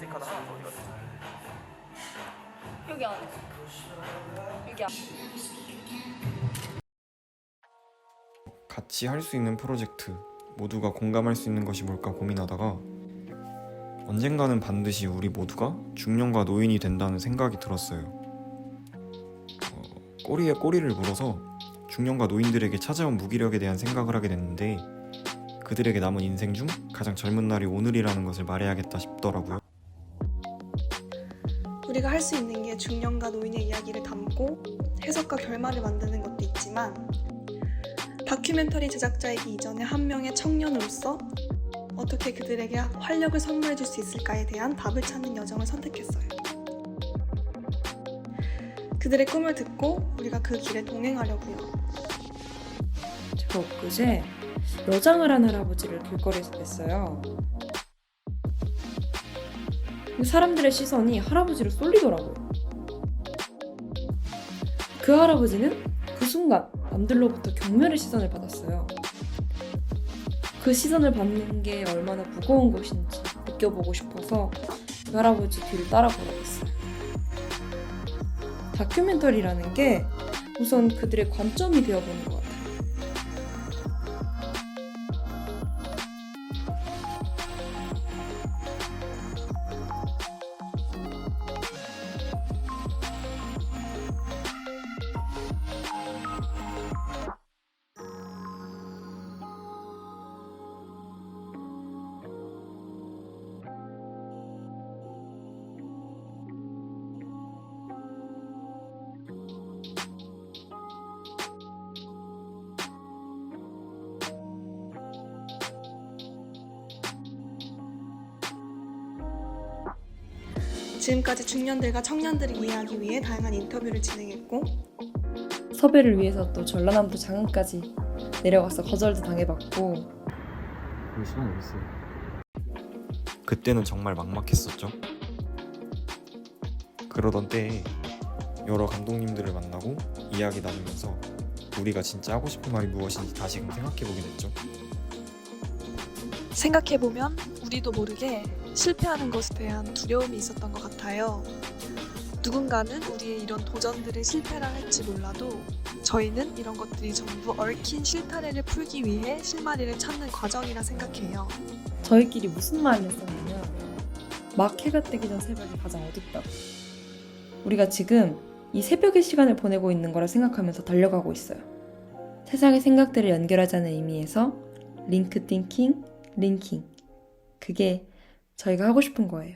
스티커는 하나 더 갔지? 여기 안에. 여기 안에. 같이 할 수 있는 프로젝트, 모두가 공감할 수 있는 것이 뭘까 고민하다가 언젠가는 반드시 우리 모두가 중년과 노인이 된다는 생각이 들었어요. 어, 꼬리에 꼬리를 물어서 중년과 노인들에게 찾아온 무기력에 대한 생각을 하게 됐는데 그들에게 남은 인생 중 가장 젊은 날이 오늘이라는 것을 말해야겠다 싶더라고요. 우리가 할 수 있는 게 중년과 노인의 이야기를 담고 해석과 결말을 만드는 것도 있지만 다큐멘터리 제작자이기 이전에 한 명의 청년으로서 어떻게 그들에게 활력을 선물해 줄 수 있을까에 대한 답을 찾는 여정을 선택했어요. 그들의 꿈을 듣고 우리가 그 길에 동행하려고요. 제가 엊그제 여장을 한 할아버지를 길거리에서 뵀어요. 그 사람들의 시선이 할아버지를 쏠리더라고요. 그 할아버지는 그 순간 남들로부터 경멸의 시선을 받았어요. 그 시선을 받는 게 얼마나 무거운 것인지 느껴보고 싶어서 그 할아버지 뒤를 따라 걸어갔어요. 다큐멘터리라는 게 우선 그들의 관점이 되어보는 것 같아요. 지금까지 중년들과 청년들을 이해하기 위해 다양한 인터뷰를 진행했고 섭외를 위해서 또 전라남도 장흥까지 내려가서 거절도 당해봤고 그 시간 어딨어요? 그때는 정말 막막했었죠. 그러던 때에 여러 감독님들을 만나고 이야기 나누면서 우리가 진짜 하고 싶은 말이 무엇인지 다시금 생각해보게 됐죠. 생각해보면 우리도 모르게 실패하는 것에 대한 두려움이 있었던 것 같아요. 누군가는 우리의 이런 도전들을 실패라 할지 몰라도 저희는 이런 것들이 전부 얽힌 실타래를 풀기 위해 실마리를 찾는 과정이라 생각해요. 저희끼리 무슨 말을 했었냐면 막 해가 뜨기 전 새벽이 가장 어둡다고 우리가 지금 이 새벽의 시간을 보내고 있는 거라 생각하면서 달려가고 있어요 세상의 생각들을 연결하자는 의미에서 링크 띵킹, 링킹 그게 저희가 하고 싶은 거예요